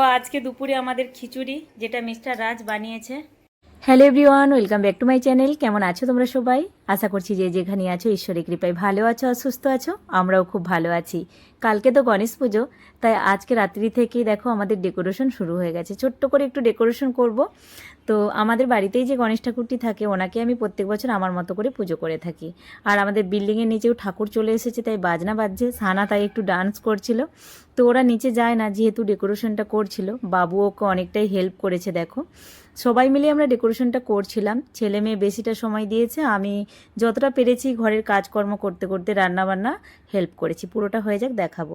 আজকে দুপুরে আমাদের খিচুড়ি, যেটা মিস্টার রাজ বানিয়েছে। Hello everyone, welcome back to my channel. কেমন আছো তোমরা সবাই? আশা করছি যে যেখানে আছো, ঈশ্বরের কৃপায় ভালো আছো আর সুস্থ আছো, আমরাও খুব ভালো আছি। কালকে তো গণেশ পুজো, তাই আজকে রাত্রি থেকেই দেখো আমাদের ডেকোরেশন শুরু হয়ে গেছে। ছোট্ট করে একটু ডেকোরেশন করব। তো আমাদের বাড়িতেই যে গণেশ ঠাকুরটি থাকে, ওনাকে আমি প্রত্যেক বছর আমার মতো করে পুজো করে থাকি। আর আমাদের বিল্ডিংয়ের নিচেও ঠাকুর চলে এসেছে, তাই বাজনা বাজছে। সানা তাই একটু ডান্স করছিল। তো ওরা নিচে যায় না, যেহেতু ডেকোরেশনটা করছিল, বাবু ওকে অনেকটাই হেল্প করেছে, দেখো। সবাই মিলে আমরা ডেকোরেশনটা করছিলাম। ছেলে মেয়ে বেশিটা সময় দিয়েছে, আমি যতটা পেরেছি ঘরের কাজকর্ম করতে করতে রান্নাবান্না হেল্প করেছি। পুরোটা হয়ে যাক, দেখাবো।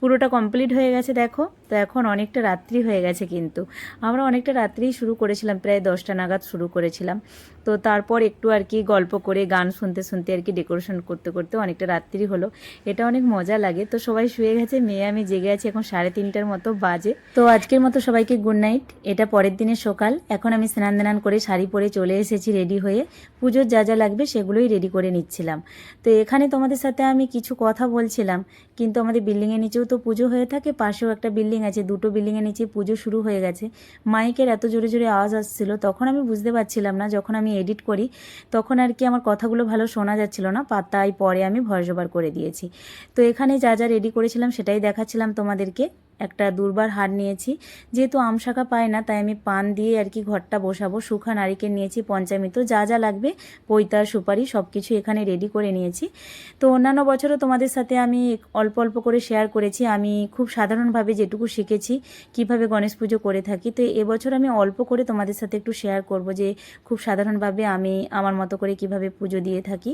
পুরোটা কমপ্লিট হয়ে গেছে, দেখো। তো এখন অনেকটা রাত্রি হয়ে গেছে কিন্তু। আমরা অনেকটা রাত্রিই শুরু করেছিলাম, প্রায় দশটা নাগাদ শুরু করেছিলাম। তো তারপর একটু আর কি গল্প করে, গান শুনতে শুনতে আর কি ডেকোরেশন করতে করতে অনেকটা রাত্রি হলো। এটা অনেক মজা লাগে। তো সবাই শুয়ে গেছে, মেয়ে আমি জেগে আছি এখন সাড়ে তিনটার মতো বাজে। তো আজকের মতো সবাইকে গুড নাইট এটা পরের দিনের সকাল। এখন আমি স্নান দান করে শাড়ি পরে চলে এসেছি রেডি হয়ে। পুজোর যা যা লাগবে সেগুলোই রেডি করে নিচ্ছিলাম। তো এখানে তোমাদের সাথে আমি কিছু কথা বলছিলাম। কিন্তু আমাদের বিল্ডিংয়ের নিচেও তো পুজো হয়ে থাকে, পাশেও একটা বিল্ডিং আছে, দুটো বিল্ডিংয়ের নিচে পুজো শুরু হয়ে গেছে। মাইকের এত জোরে জোরে আওয়াজ আসছিল, তখন আমি বুঝতে পারছিলাম না, যখন আমি এডিট করি, তখন আর কি আমার কথাগুলো ভালো শোনা যাচ্ছিল না, পাতায় পরে আমি ওভার করে দিয়েছি। তো এখানে যা যা রেডি করেছিলাম সেটাই দেখাচ্ছিলাম তোমাদেরকে। একটা দুর্বার হার নিয়েছি। যেহেতু আম শাখা পাই না, তাই আমি পান দিয়ে আর কি ঘরটা বসাবো। শুখা নারিকেল নিয়েছি পঞ্চামিত, যা যা লাগবে পৈতা সুপারি সব কিছু এখানে রেডি করে নিয়েছি। তো অন্যান্য বছরও তোমাদের সাথে আমি অল্প অল্প করে শেয়ার করেছি। আমি খুব সাধারণভাবে যেটুকু শিখেছি, কীভাবে গণেশ পুজো করে থাকি, তো এবছর আমি অল্প করে তোমাদের সাথে একটু শেয়ার করব যে খুব সাধারণভাবে আমি আমার মতো করে কীভাবে পুজো দিয়ে থাকি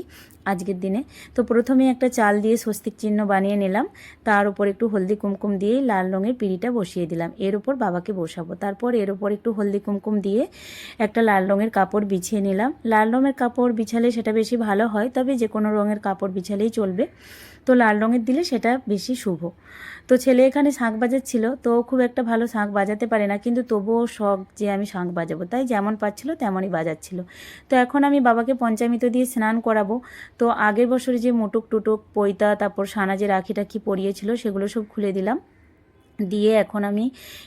আজকের দিনে। তো প্রথমে একটা চাল দিয়ে স্বস্তিক চিহ্ন বানিয়ে নিলাম। তার উপর একটু হলদি কুমকুম দিয়ে লাল রঙের পিঁড়িটা বসিয়ে দিলাম। এর উপর বাবাকে বসাবো। তারপর এর উপর একটু হলদি কুমকুম দিয়ে একটা লাল রঙের কাপড় বিছিয়ে নিলাম। লাল রঙের কাপড় বিছালে সেটা বেশি ভালো হয়, তবে যে কোনো রঙের কাপড় বিছালেই চলবে। তো লাল রঙের দিলে সেটা বেশি শুভ। তো ছেলে এখানে শাঁখ বাজাচ্ছিল, তো খুব একটা ভালো শাঁখ বাজাতে পারে না, কিন্তু তবুও শখ যে আমি শাঁখ বাজাবো। তাই যেমন পাচ্ছিল তেমনই বাজাচ্ছিল। তো এখন আমি বাবাকে পঞ্চামিত দিয়ে স্নান করাবো। তো আগের বছরে যে মুটুক টুটুক, পৈতা, তারপর সানা যে রাখি টাখি পরিয়েছিল, সেগুলো সব খুলে দিলাম। দিয়ে এখন আমি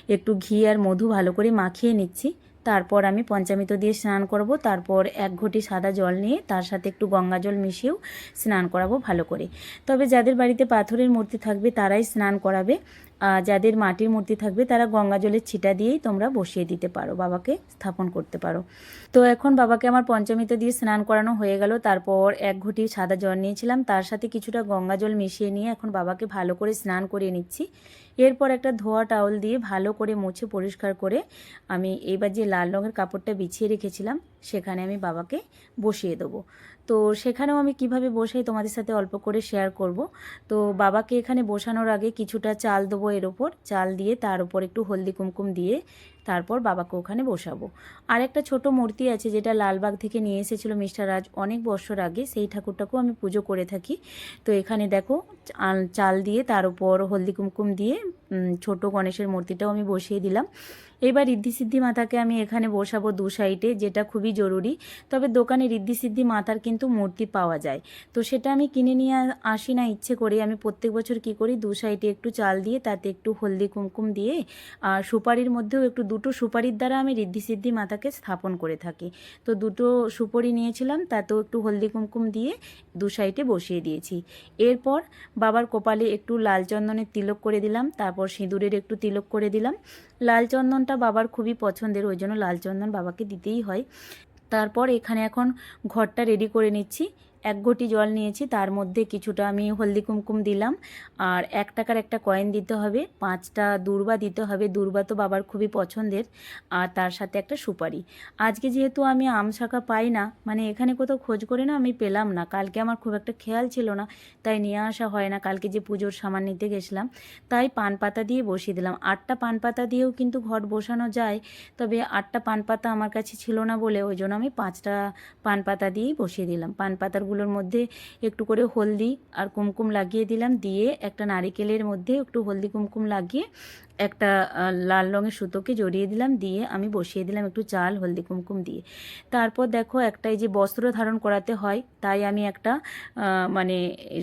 একটু ঘি আর মধু ভালো করে মাখিয়ে নিচ্ছি। তারপর আমি পঞ্চামিত দিয়ে স্নান করব। তারপর এক ঘটি সাদা জল নিয়ে তার সাথে একটু গঙ্গা জল মিশিয়েও স্নান করাবো ভালো করে। তবে যাদের বাড়িতে পাথরের মূর্তি থাকবে তারাই স্নান করাবে। যাদের মাটির মূর্তি থাকবে তারা গঙ্গা জলের ছিটা দিয়েই তোমরা বসিয়ে দিতে পারো, বাবাকে স্থাপন করতে পারো। তো এখন বাবাকে আমার পঞ্চমীত দিয়ে স্নান করানো হয়ে গেল, তারপর এক ঘটি সাদা জল নিয়েছিলাম, তার সাথে কিছুটা গঙ্গা জল মিশিয়ে নিয়ে এখন বাবাকে ভালো করে স্নান করিয়ে নিচ্ছি। এরপর একটা ধোয়া টাওয়াল দিয়ে ভালো করে মুছে পরিষ্কার করে আমি এইবার যে লাল রঙের কাপড়টা বিছিয়ে রেখেছিলাম সেখানে আমি বাবাকে বসিয়ে দেবো। তো সেখানেও আমি কীভাবে বসাই তোমাদের সাথে অল্প করে শেয়ার করব। তো বাবাকে এখানে বসানোর আগে কিছুটা চাল দেবো এর ওপর। চাল দিয়ে তার উপর একটু হলদি কুমকুম দিয়ে তারপর বাবাকে ওখানে বসাবো। আর একটা ছোট মূর্তি আছে যেটা লালবাগ থেকে নিয়ে এসেছিল মিস্টার রাজ অনেক বছর আগে, সেই ঠাকুরটাকেও আমি পুজো করে থাকি। তো এখানে দেখো, চাল- দিয়ে তার উপর হলদি কুমকুম দিয়ে ছোট গণেশের মূর্তিটাও আমি বসিয়ে দিলাম। এবার সিদ্ধি মাতাকে আমি এখানে বসাবো দু সাইডে, যেটা খুবই জরুরি। তবে দোকানে সিদ্ধি মাতার কিন্তু মূর্তি পাওয়া যায়। তো সেটা আমি কিনে নিয়ে আসি না ইচ্ছে করে, আমি প্রত্যেক বছর কি করি, দু সাইডে একটু চাল দিয়ে তাতে একটু হলদি কুমকুম দিয়ে, আর সুপারির মধ্যেও একটু দুটো সুপারির দ্বারা আমি রিদ্ধি সিদ্ধি মাতাকে স্থাপন করে থাকি। তো দুটো সুপারি নিয়েছিলাম, তাতেও একটু হলদি কুমকুম দিয়ে দু সাইডে বসিয়ে দিয়েছি। এরপর বাবার কপালে একটু লাল চন্দনের তিলক করে দিলাম, তারপর সিঁদুরের একটু তিলক করে দিলাম। লাল চন্দনটা বাবার খুবই পছন্দের, ওই জন্য লাল চন্দন বাবাকে দিতেই হয়। তারপর এখানে এখন ঘরটা রেডি করে নিচ্ছি। এক ঘটি জল নিয়েছি, তার মধ্যে কিছুটা আমি হলদি কুমকুম দিলাম। আর এক টাকার একটা কয়েন দিতে হবে, পাঁচটা দূর্বা দিতে হবে। দূর্বা তো বাবার খুবই পছন্দের, আর তার সাথে একটা সুপারি। আজকে যেহেতু আমি আম শাখা পাই না মানে এখানে কোথাও খোঁজ করে না আমি পেলাম না। কালকে আমার খুব একটা খেয়াল ছিল না, তাই নিয়ে আসা হয় না। কালকে যে পুজোর সামান নিতে গেছিলাম, তাই পান পাতা দিয়ে বসিয়ে দিলাম। আটটা পান পাতা দিয়েও কিন্তু ঘট বসানো যায়, তবে আটটা পান পাতা আমার কাছে ছিল না বলে ওই জন্য আমি পাঁচটা পান পাতা দিয়েই বসিয়ে দিলাম। পান পাতার ফলগুলোর মধ্যে একটু করে হলদি আর কুমকুম লাগিয়ে দিলাম। দিয়ে একটা নারিকেলের মধ্যে একটু হলদি কুমকুম লাগিয়ে একটা লাল রঙের সুতোকে জড়িয়ে দিলাম। দিয়ে আমি বসিয়ে দিলাম একটু চাল, হলদি কুমকুম দিয়ে। তারপর দেখো একটা এই যে বস্ত্র ধারণ করাতে হয়, তাই আমি একটা মানে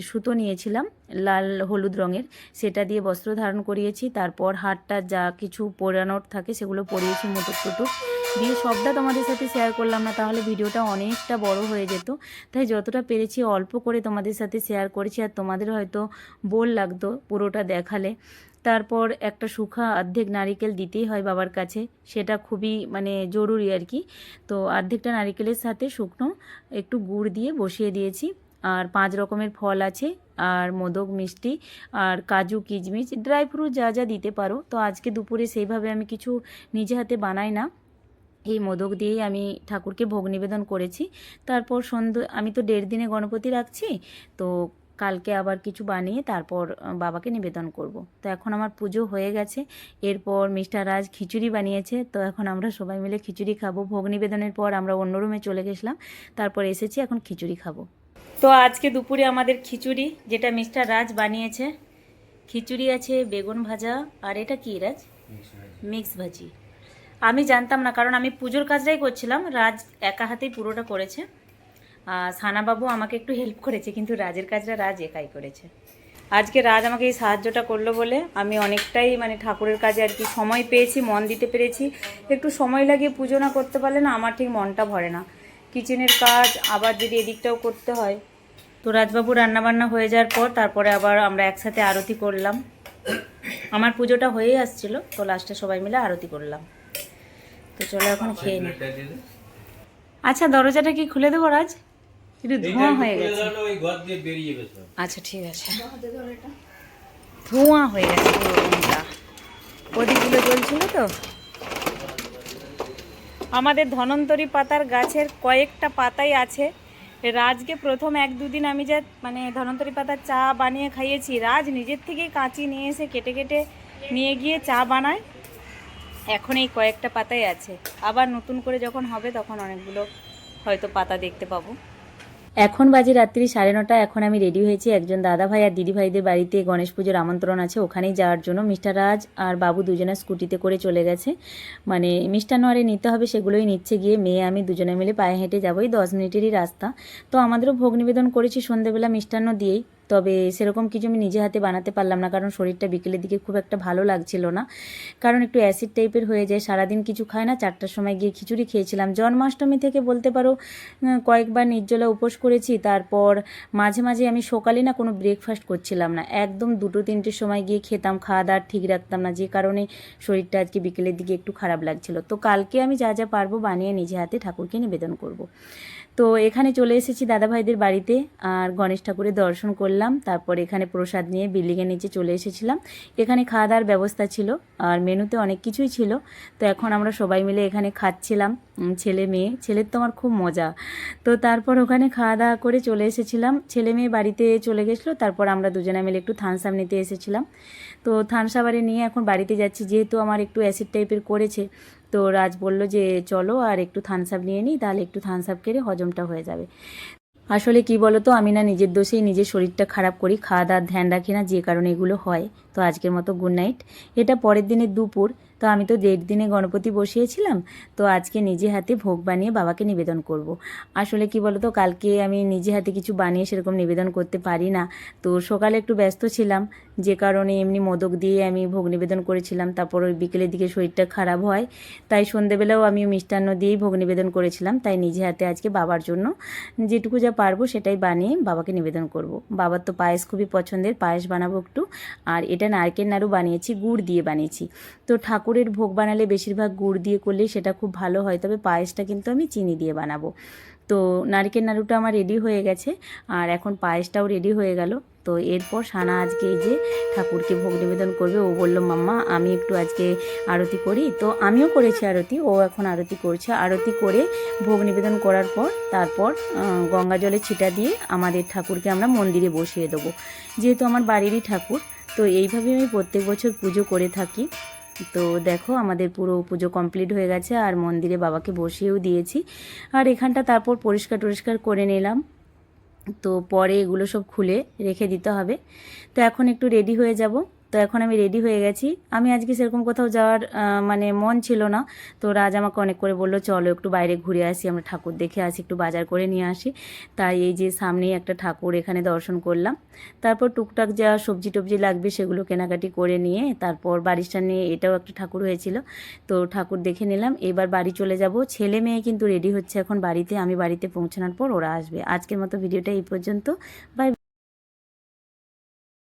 সুতো নিয়েছিলাম লাল হলুদ রঙের। সেটা দিয়ে বস্ত্র ধারণ করিয়েছি। তারপর হাতটা যা কিছু পরানোর থাকে সেগুলো পরিয়েছি মুটুক টুটুক দিয়ে সবটা তোমাদের সাথে শেয়ার করলাম না, তাহলে ভিডিওটা অনেকটা বড় হয়ে যেত। তাই যতটা পেরেছি অল্প করে তোমাদের সাথে শেয়ার করেছি, আর তোমাদের হয়তো বোর লাগতো পুরোটা দেখালে। তারপর একটা শুখা অর্ধেক নারিকেল দিতেই হয় বাবার কাছে, সেটা খুবই মানে জরুরি আর কি। তো অর্ধেকটা নারিকেলের সাথে শুকনো একটু গুড় দিয়ে বসিয়ে দিয়েছি। আর পাঁচ রকমের ফল আছে, আর মোদক মিষ্টি, আর কাজু কিচমিচ ড্রাই ফ্রুট যা যা দিতে পারো। তো আজকে দুপুরে সেইভাবে আমি কিছু নিজে হাতে বানাই না। এই মোদক দিয়েই আমি ঠাকুরকে ভোগ নিবেদন করেছি। তারপর সন্ধ্যে আমি তো দেড় দিনে গণপতি রাখছি তো কালকে আবার কিছু বানিয়ে তারপর বাবাকে নিবেদন করব। তো এখন আমার পুজো হয়ে গেছে এরপর মিস্টার রাজ খিচুড়ি বানিয়েছে তো এখন আমরা সবাই মিলে খিচুড়ি খাব। ভোগ নিবেদনের পর আমরা অন্য রুমে চলে গেছিলাম তারপর এসেছি এখন খিচুড়ি খাব। তো আজকে দুপুরে আমাদের খিচুড়ি যেটা মিস্টার রাজ বানিয়েছে খিচুড়ি আছে বেগুন ভাজা আর এটা কি রাজ? মিক্স ভাজি। আমি জানতাম না, কারণ আমি পুজোর কাজটাই করছিলাম। রাজ একা হাতেই পুরোটা করেছে। সানাবাবু আমাকে একটু হেল্প করেছে, কিন্তু রাজের কাজটা রাজ একাই করেছে। আজকে রাজ আমাকে এই সাহায্যটা করল বলে আমি অনেকটাই মানে ঠাকুরের কাজে আর কি সময় পেয়েছি, মন দিতে পেরেছি। একটু সময় লাগিয়ে পুজো না করতে পারলে না আমার ঠিক মনটা ভরে না। কিচেনের কাজ, আবার যদি এদিকটাও করতে হয়। তো রাজবাবু রান্নাবান্না হয়ে যাওয়ার পর তারপরে আবার আমরা একসাথে আরতি করলাম। আমার পুজোটা হয়েই আসছিল, তো লাস্টে সবাই মিলে আরতি করলাম। তো চলো এখন খেয়ে নিই আচ্ছা দরজাটা কি খুলে দেবো রাজ? একটু ধোঁয়া হয়ে গেছে। আচ্ছা ঠিক আছে। ধোঁয়া হয়ে গেছে রুমটা প্রদীপগুলো জ্বলছিল তো। আমাদের ধনন্তরী পাতার গাছের কয়েকটা পাতাই আছে। রাজকে প্রথম এক দুদিন আমি যা মানে ধনন্তরী পাতার চা বানিয়ে খাইয়েছি রাজ নিজের থেকেই কাঁচি নিয়ে এসে কেটে কেটে নিয়ে গিয়ে চা বানায়। এখন এই কয়েকটা পাতাই আছে। আবার নতুন করে যখন হবে তখন অনেকগুলো হয়তো পাতা দেখতে পাবো। এখন বাজে রাত্রি সাড়ে নটা, এখন আমি রেডি হয়েছি। একজন দাদা ভাই আর দিদি ভাইদের বাড়িতে গণেশ পুজোর আমন্ত্রণ আছে, ওখানেই যাওয়ার জন্য। মিস্টার রাজ আর বাবু দুজনে স্কুটিতে করে চলে গেছে। মানে মিষ্টান্ন আরে নিতে হবে, সেগুলোই নিচ্ছে গিয়ে। মেয়ে, আমি দুজনে মিলে পায়ে হেঁটে যাব। এই দশ মিনিটেরই রাস্তা। তো আমাদেরও ভোগ নিবেদন করেছি সন্ধেবেলা মিষ্টান্ন দিয়েই তবে সেরকম কিছু আমি নিজে হাতে বানাতে পারলাম না, কারণ শরীরটা বিকেলের দিকে খুব একটা ভালো লাগছিল না। কারণ একটু অ্যাসিড টাইপের হয়ে যায়, সারাদিন কিছু খায় না, চারটার সময় গিয়ে খিচুড়ি খেয়েছিলাম। জন্মাষ্টমী থেকে বলতে পারো কয়েকবার নির্জলা উপোস করেছি, তারপর মাঝে মাঝে আমি সকালে না কোনো ব্রেকফাস্ট করছিলাম না। একদম দুটো তিনটের সময় গিয়ে খেতাম, খাওয়া দাওয়া ঠিক রাখতাম না, যে কারণে শরীরটা আজকে বিকেলের দিকে একটু খারাপ লাগছিল। তো কালকে আমি যা যা পারব বানিয়ে নিজে হাতে ঠাকুরকে নিবেদন করব। তো এখানে চলে এসেছি দাদাভাইদের বাড়িতে আর গণেশ ঠাকুরের দর্শন করলাম, তারপর এখানে প্রসাদ নিয়ে বিল্ডিংয়ের নিচে চলে এসেছিলাম। এখানে খাওয়া দাওয়ার ব্যবস্থা ছিল আর মেনুতে অনেক কিছুই ছিল, তো এখন আমরা সবাই মিলে এখানে খাচ্ছিলাম। ছেলে মেয়ে। ছেলের তো আমার খুব মজা। তো তারপর ওখানে খাওয়া দাওয়া করে চলে এসেছিলাম। ছেলে মেয়ে বাড়িতে চলে গেছিল। তারপর আমরা দুজনে মিলে একটু থানসাম নিতে এসেছিলাম। তো থানসাবারে নিয়ে এখন বাড়িতে যাচ্ছি। যেহেতু আমার একটু অ্যাসিড টাইপের করেছে, তো রাজ বলল যে, চলো আর একটু থানসাপ নিয়ে নিই, তাহলে একটু থানসাপ খেলে হজমটা হয়ে যাবে। আসলে কি বলতো, আমি না নিজের দোষেই নিজের শরীরটা খারাপ করি। খাওয়া দাওয়ার ধ্যান রাখি না, যে কারণে এগুলো হয়। তো আজকের মতো গুড নাইট এটা পরের দিনের দুপুর। তো আমি তো দেড় দিনে গণপতি বসিয়েছিলাম, তো আজকে নিজে হাতে ভোগ বানিয়ে বাবাকে নিবেদন করব। আসলে কি বলতো, কালকে আমি নিজে হাতে কিছু বানিয়ে সেরকম নিবেদন করতে পারি না তো সকালে একটু ব্যস্ত ছিলাম, যে কারণে এমনি মোদক দিয়ে আমি ভোগ নিবেদন করেছিলাম, তারপর ওই বিকেলের দিকে শরীরটা খারাপ হয় তাই সন্ধেবেলাও আমি মিষ্টান্ন দিয়েই ভোগ নিবেদন করেছিলাম, তাই নিজে হাতে আজকে বাবার জন্য যেটুকু যা পারব সেটাই বানিয়ে বাবাকে নিবেদন করব। বাবার তো পায়েস খুবই পছন্দের, পায়েস বানাবো একটু, আর এটা নারকেল নাড়ু বানিয়েছি, গুড় দিয়ে বানিয়েছি তো ঠাকুরের ভোগ বানালে বেশিরভাগ গুড় দিয়ে করলে সেটা খুব ভালো হয়, তবে পায়েসটা কিন্তু আমি চিনি দিয়ে বানাবো। তো নারকেল নাড়ুটা আমার রেডি হয়ে গেছে, আর এখন পায়েসটাও রেডি হয়ে গেল। তো এরপর সানা আজকে এই যে ঠাকুরকে ভোগ নিবেদন করবে, ও বলল, মাম্মা, আমি একটু আজকে আরতি করি। তো আমিও করেছি আরতি, ও এখন আরতি করছে। আরতি করে ভোগ নিবেদন করার পর তারপর গঙ্গা জলে ছিটা দিয়ে আমাদের ঠাকুরকে আমরা মন্দিরে বসিয়ে দেবো। যেহেতু আমার বাড়িরই ঠাকুর, তো এইভাবে আমি প্রত্যেক বছর পুজো করে থাকি। তো দেখো, আমাদের পুরো পুজো কমপ্লিট হয়ে গেছে আর মন্দিরে বাবাকে বসিয়েও দিয়েছি। আর এখানটা তারপর পরিষ্কার টরিষ্কার করে নিলাম। তো পরে এগুলো সব খুলে রেখে দিতে হবে। তো এখন একটু রেডি হয়ে যাব। তো এখন আমি রেডি হয়ে গেছি। আমি আজকে সেরকম কোথাও যাওয়ার মানে মন ছিল না। তো রাজ আমাকে অনেক করে বলল, চলো একটু বাইরে ঘুরে আসি, আমরা ঠাকুর দেখে আসি, একটু বাজার করে নিয়ে আসি। তাই এই যে সামনেই একটা ঠাকুর এখানে দর্শন করলাম। তারপর টুকটাক যা সবজি টবজি লাগবে সেগুলো কেনাকাটি করে নিয়ে, তারপর বাড়ির সামনে এটাও একটা ঠাকুর হয়েছিল। তো ঠাকুর দেখে নিলাম, এবার বাড়ি চলে যাব। ছেলে মেয়ে কিন্তু রেডি হচ্ছে এখন বাড়িতে, আমি বাড়িতে পৌঁছানোর পর ওরা আসবে। আজকের মতো ভিডিওটা এই পর্যন্ত। বাই